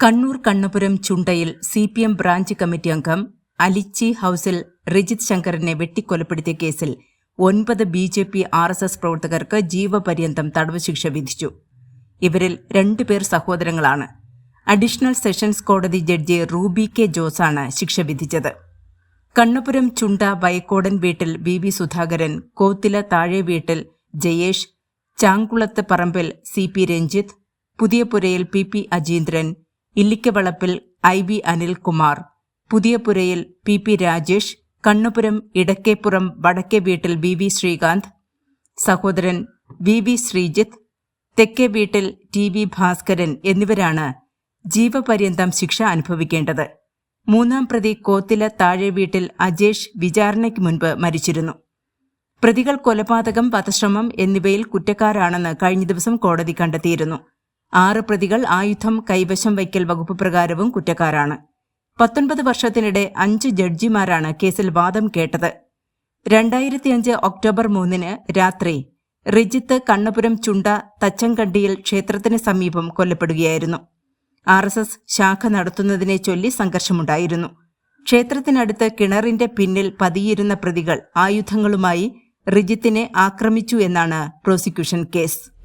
Kannur Kannapuram ചുണ്ടയിൽ C P M branch committee അംഗം അലിച്ചി ഹൌസിൽ റിജിത് ശങ്കറിനെ വെട്ടിക്കൊലപ്പെടുത്തിയ കേസിൽ ഒൻപത് B J P R S S പ്രവർത്തകർക്ക് ജീവപര്യന്തം തടവ് ശിക്ഷ വിധിച്ചു. ഇവരിൽ രണ്ടുപേർ സഹോദരങ്ങളാണ്. അഡീഷണൽ സെഷൻസ് കോടതി ജഡ്ജി റൂബി കെ ജോസാണ് ശിക്ഷ വിധിച്ചത്. കണ്ണപുരം ചുണ്ട വൈക്കോടൻ വീട്ടിൽ വി വി സുധാകരൻ കോത്തില താഴെ വീട്ടിൽ ജയേഷ് ചാങ്കുളത്ത് പറമ്പിൽ സി പി രഞ്ജിത്ത് പുതിയപുരയിൽ പി പി അജീന്ദ്രൻ ഇല്ലിക്കവളപ്പിൽ ഐ ബി അനിൽകുമാർ. പുതിയപുരയിൽ പി പി രാജേഷ് കണ്ണുപുരം ഇടക്കേപ്പുറം വടക്കേ വീട്ടിൽ വി വി ശ്രീകാന്ത് സഹോദരൻ വി വി ശ്രീജിത്ത് തെക്കേ വീട്ടിൽ ടി വി ഭാസ്കരൻ എന്നിവരാണ് ജീവപര്യന്തം ശിക്ഷ അനുഭവിക്കേണ്ടത്. മൂന്നാം പ്രതി കോത്തില താഴെ വീട്ടിൽ അജേഷ് വിചാരണയ്ക്ക് മുൻപ് മരിച്ചിരുന്നു. പ്രതികൾ കൊലപാതകം വധശ്രമം എന്നിവയിൽ കുറ്റക്കാരാണെന്ന് കഴിഞ്ഞ ദിവസം കോടതി കണ്ടെത്തിയിരുന്നു. ആറ് പ്രതികൾ ആയുധം കൈവശം വയ്ക്കൽ വകുപ്പ് പ്രകാരവും കുറ്റക്കാരാണ്. പത്തൊൻപത് വർഷത്തിനിടെ അഞ്ച് ജഡ്ജിമാരാണ് കേസിൽ വാദം കേട്ടത്. രണ്ടായിരത്തിയഞ്ച് ഒക്ടോബർ മൂന്നിന് രാത്രി റിജിത്ത് കണ്ണപുരം ചുണ്ട തച്ചങ്കണ്ടിയിൽ ക്ഷേത്രത്തിന് സമീപം കൊല്ലപ്പെടുകയായിരുന്നു. ആർ എസ് എസ് ശാഖ നടത്തുന്നതിനെ ചൊല്ലി സംഘർഷമുണ്ടായിരുന്നു. ക്ഷേത്രത്തിനടുത്ത് കിണറിന്റെ പിന്നിൽ പതിയിരുന്ന പ്രതികൾ ആയുധങ്ങളുമായി റിജിത്തിനെ ആക്രമിച്ചു എന്നാണ് പ്രോസിക്യൂഷൻ കേസ്.